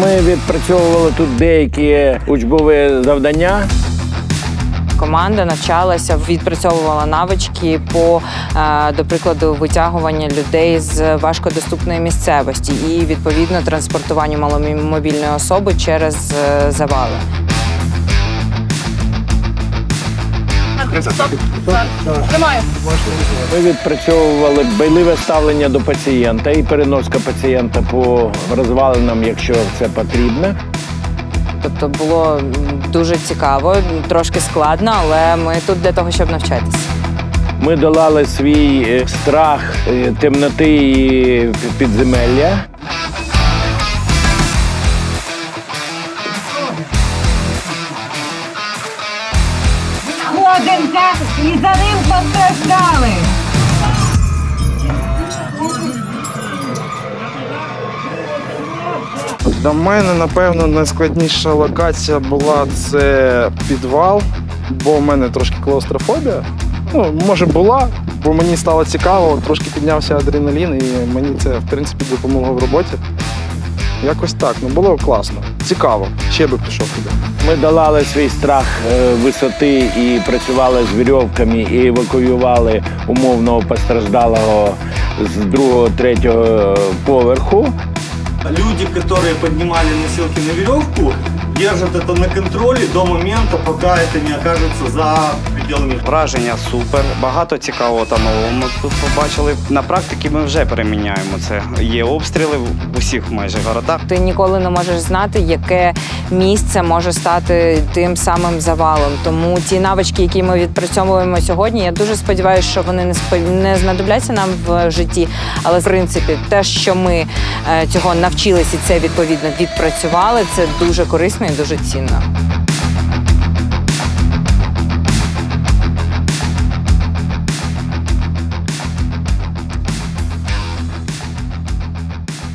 Ми відпрацьовували тут деякі учбові завдання. Команда навчалася, відпрацьовувала навички по, е, до прикладу, витягування людей з важкодоступної місцевості і відповідно транспортуванню маломобільної особи через е, завали. Ми відпрацьовували байливе ставлення до пацієнта і переноска пацієнта по розвалинам, якщо це потрібно. Тобто було дуже цікаво, трошки складно, але ми тут для того, щоб навчатися. Ми долали свій е, страх е, темноти і підземелля. Сходимся і за ним постраждали. Для мене, напевно, найскладніша локація була це підвал, бо в мене трошки клаустрофобія. Ну, може, була, бо мені стало цікаво, трошки піднявся адреналін, і мені це, в принципі, допомогло в роботі. Якось так, ну було класно, цікаво. Ще би пішов туди. Ми долали свій страх е, висоти і працювали з вірьовками і евакуювали умовного постраждалого з другого, третього е, поверху. Люди, которые поднимали носилки на веревку, держат это на контроле до момента, пока это не окажется за пределами Враження супер, багато цікавого та нового ми тут побачили. На практиці ми вже переміняємо це. Є обстріли в усіх майже городах. Ти ніколи не можеш знати, яке місце може стати тим самим завалом. Тому ті навички, які ми відпрацьовуємо сьогодні, я дуже сподіваюся, що вони не спо- не знадобляться нам в житті. Але в принципі, те, що ми е, цього навчилися це відповідно відпрацювали, це дуже корисно і дуже цінно.